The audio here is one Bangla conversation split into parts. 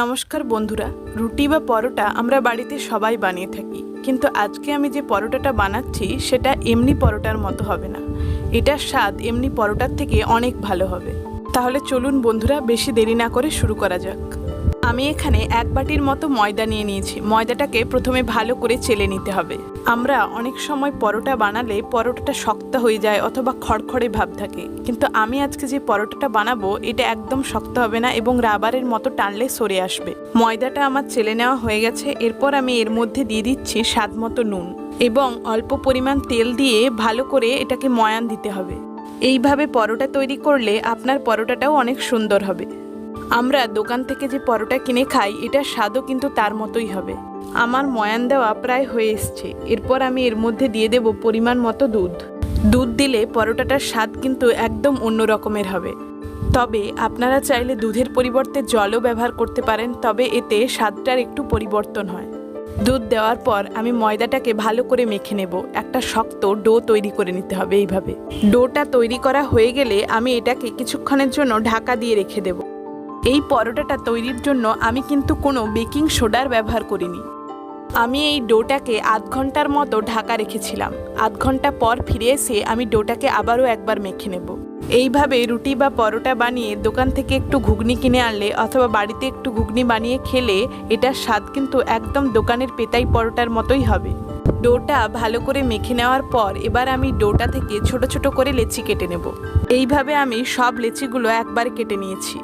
নমস্কার বন্ধুরা, রুটি বা পরোটা আমরা বাড়িতে সবাই বানিয়ে থাকি। কিন্তু আজকে আমি যে পরোটাটা বানাচ্ছি, সেটা এমনি পরোটার মতো হবে না। এটার স্বাদ এমনি পরোটার থেকে অনেক ভালো হবে। তাহলে চলুন বন্ধুরা, বেশি দেরি না করে শুরু করা যাক। আমি এখানে এক বাটির মতো ময়দা নিয়ে নিয়েছি। ময়দাটাকে প্রথমে ভালো করে চেলে নিতে হবে। আমরা অনেক সময় পরোটা বানালে পরোটাটা শক্ত হয়ে যায় অথবা খড়খড়ে ভাব থাকে। কিন্তু আমি আজকে যে পরোটাটা বানাবো, এটা একদম শক্ত হবে না এবং রাবারের মতো টানলে সরে আসবে। ময়দাটা আমার চেলে নেওয়া হয়ে গেছে, এরপর আমি এর মধ্যে দিয়ে দিচ্ছি স্বাদ মতো নুন এবং অল্প পরিমাণ তেল দিয়ে ভালো করে এটাকে ময়ান দিতে হবে। এইভাবে পরোটা তৈরি করলে আপনার পরোটাটাও অনেক সুন্দর হবে। আমরা দোকান থেকে যে পরোটা কিনে খাই, এটার স্বাদও কিন্তু তার মতোই হবে। আমার ময়ান দেওয়া প্রায় হয়ে এসছে। এরপর আমি এর মধ্যে দিয়ে দেব পরিমাণ মতো দুধ। দুধ দিলে পরোটাটার স্বাদ কিন্তু একদম অন্য রকমের হবে। তবে আপনারা চাইলে দুধের পরিবর্তে জলও ব্যবহার করতে পারেন, তবে এতে স্বাদটার একটু পরিবর্তন হয়। দুধ দেওয়ার পর আমি ময়দাটাকে ভালো করে মেখে নেব। একটা শক্ত ডো তৈরি করে নিতে হবে এইভাবে। ডোটা তৈরি করা হয়ে গেলে আমি এটাকে কিছুক্ষণের জন্য ঢাকা দিয়ে রেখে দেব। এই পরোটাটা তৈরির জন্য আমি কিন্তু কোনো বেকিং সোডার ব্যবহার করিনি। আমি এই ডোটাকে আধ ঘণ্টার মতো ঢাকা রেখেছিলাম। আধ ঘণ্টা পর ফিরে এসে আমি ডোটাকে আবারও একবার মেখে নেব। এইভাবে রুটি বা পরোটা বানিয়ে দোকান থেকে একটু ঘুগনি কিনে আনলে অথবা বাড়িতে একটু ঘুগনি বানিয়ে খেলে এটার স্বাদ কিন্তু একদম দোকানের পেতাই পরোটার মতোই হবে। ডোটা ভালো করে মেখে নেওয়ার পর এবার আমি ডোটা থেকে ছোট ছোট করে লেচি কেটে নেব। এইভাবে আমি সব লেচিগুলো একবার কেটে নিয়েছি।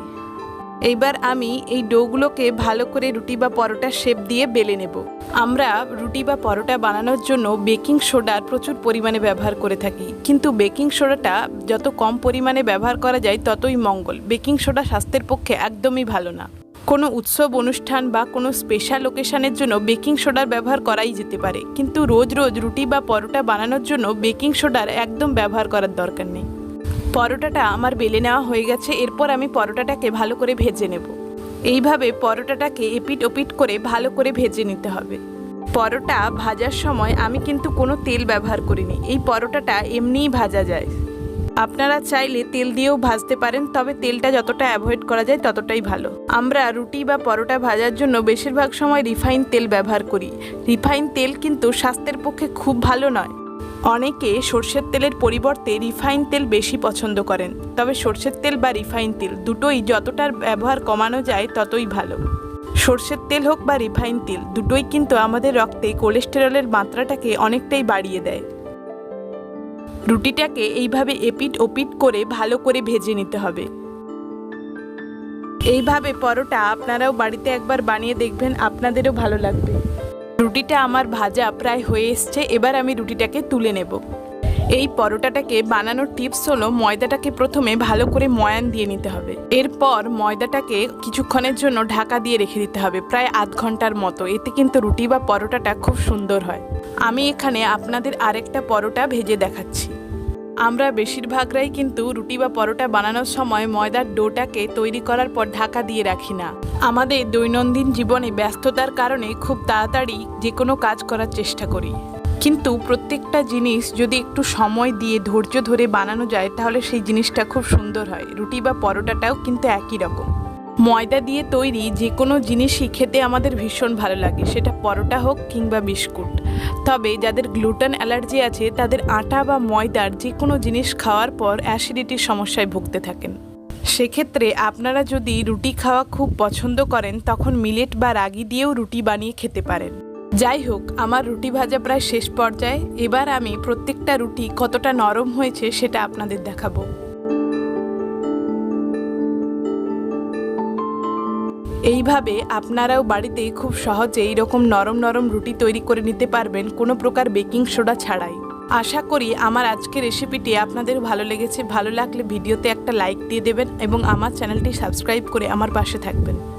এইবার আমি এই ডোগুলোকে ভালো করে রুটি বা পরোটা শেপ দিয়ে বেলে নেব। আমরা রুটি বা পরোটা বানানোর জন্য বেকিং সোডার প্রচুর পরিমাণে ব্যবহার করে থাকি। কিন্তু বেকিং সোডাটা যত কম পরিমাণে ব্যবহার করা যায় ততই মঙ্গল। বেকিং সোডা স্বাস্থ্যের পক্ষে একদমই ভালো না। কোনো উৎসব, অনুষ্ঠান বা কোনো স্পেশাল ওকেশনের জন্য বেকিং সোডার ব্যবহার করাই যেতে পারে। কিন্তু রোজ রোজ রুটি বা পরোটা বানানোর জন্য বেকিং সোডার একদম ব্যবহার করার দরকার নেই। পরোটাটা আমার বেলে নেওয়া হয়ে গেছে, এরপর আমি পরোটাটাকে ভালো করে ভেজে নেব। এইভাবে পরোটাটাকে এপিট ওপিট করে ভালো করে ভেজে নিতে হবে। পরোটা ভাজার সময় আমি কিন্তু কোনো তেল ব্যবহার করিনি, এই পরোটাটা এমনিই ভাজা যায়। আপনারা চাইলে তেল দিয়েও ভাজতে পারেন, তবে তেলটা যতটা অ্যাভয়েড করা যায় ততটাই ভালো। আমরা রুটি বা পরোটা ভাজার জন্য বেশিরভাগ সময় রিফাইন তেল ব্যবহার করি। রিফাইন তেল কিন্তু স্বাস্থ্যের পক্ষে খুব ভালো নয়। অনেকে সর্ষের তেলের পরিবর্তে রিফাইন তেল বেশি পছন্দ করেন, তবে সর্ষের তেল বা রিফাইন তেল দুটোই যতটার ব্যবহার কমানো যায় ততই ভালো। সর্ষের তেল হোক বা রিফাইন তেল, দুটোই কিন্তু আমাদের রক্তে কোলেস্টেরলের মাত্রাটাকে অনেকটাই বাড়িয়ে দেয়। রুটিটাকে এইভাবে এপিট ওপিট করে ভালো করে ভেজে নিতে হবে। এইভাবে পরোটা আপনারাও বাড়িতে একবার বানিয়ে দেখবেন, আপনাদেরও ভালো লাগবে। রুটিটা আমার ভাজা প্রায় হয়ে এসছে, এবার আমি রুটিটাকে তুলে নেব। এই পরোটাটাকে বানানোর টিপস হলো, ময়দাটাকে প্রথমে ভালো করে ময়ান দিয়ে নিতে হবে। এরপর ময়দাটাকে কিছুক্ষণের জন্য ঢাকা দিয়ে রেখে দিতে হবে, প্রায় আধ ঘণ্টার মতো। এতে কিন্তু রুটি বা পরোটাটা খুব সুন্দর হয়। আমি এখানে আপনাদের আরেকটা পরোটা ভেজে দেখাচ্ছি। আমরা বেশিরভাগরাই কিন্তু রুটি বা পরোটা বানানোর সময় ময়দার ডোটাকে তৈরি করার পর ঢাকা দিয়ে রাখি না। আমাদের দৈনন্দিন জীবনে ব্যস্ততার কারণে খুব তাড়াতাড়ি যে কোনো কাজ করার চেষ্টা করি। কিন্তু প্রত্যেকটা জিনিস যদি একটু সময় দিয়ে ধৈর্য ধরে বানানো যায়, তাহলে সেই জিনিসটা খুব সুন্দর হয়। রুটি বা পরোটাটাও কিন্তু একই রকম। ময়দা দিয়ে তৈরি যে কোনো জিনিসই খেতে আমাদের ভীষণ ভালো লাগে। সেটা পরোটা হোক কিংবা বিস্কুট। তবে যাদের গ্লুটেন অ্যালার্জি আছে, তাদের আটা বা ময়দার যে কোনো জিনিস খাওয়ার পর অ্যাসিডিটির সমস্যায় ভুগতে থাকেন। সেক্ষেত্রে আপনারা যদি রুটি খাওয়া খুব পছন্দ করেন, তখন মিলেট বা রাগি দিয়েও রুটি বানিয়ে খেতে পারেন। যাই হোক, আমার রুটি ভাজা প্রায় শেষ পর্যায়ে। এবার আমি প্রত্যেকটা রুটি কতটা নরম হয়েছে সেটা আপনাদের দেখাবো। এইভাবে আপনারাও বাড়িতে খুব সহজে এইরকম নরম নরম রুটি তৈরি করে নিতে পারবেন কোনো প্রকার বেকিং সোডা ছাড়াই। আশা করি আমার আজকের রেসিপিটি আপনাদের ভালো লেগেছে। ভালো লাগলে ভিডিওতে একটা লাইক দিয়ে দেবেন এবং আমার চ্যানেলটি সাবস্ক্রাইব করে আমার পাশে থাকবেন।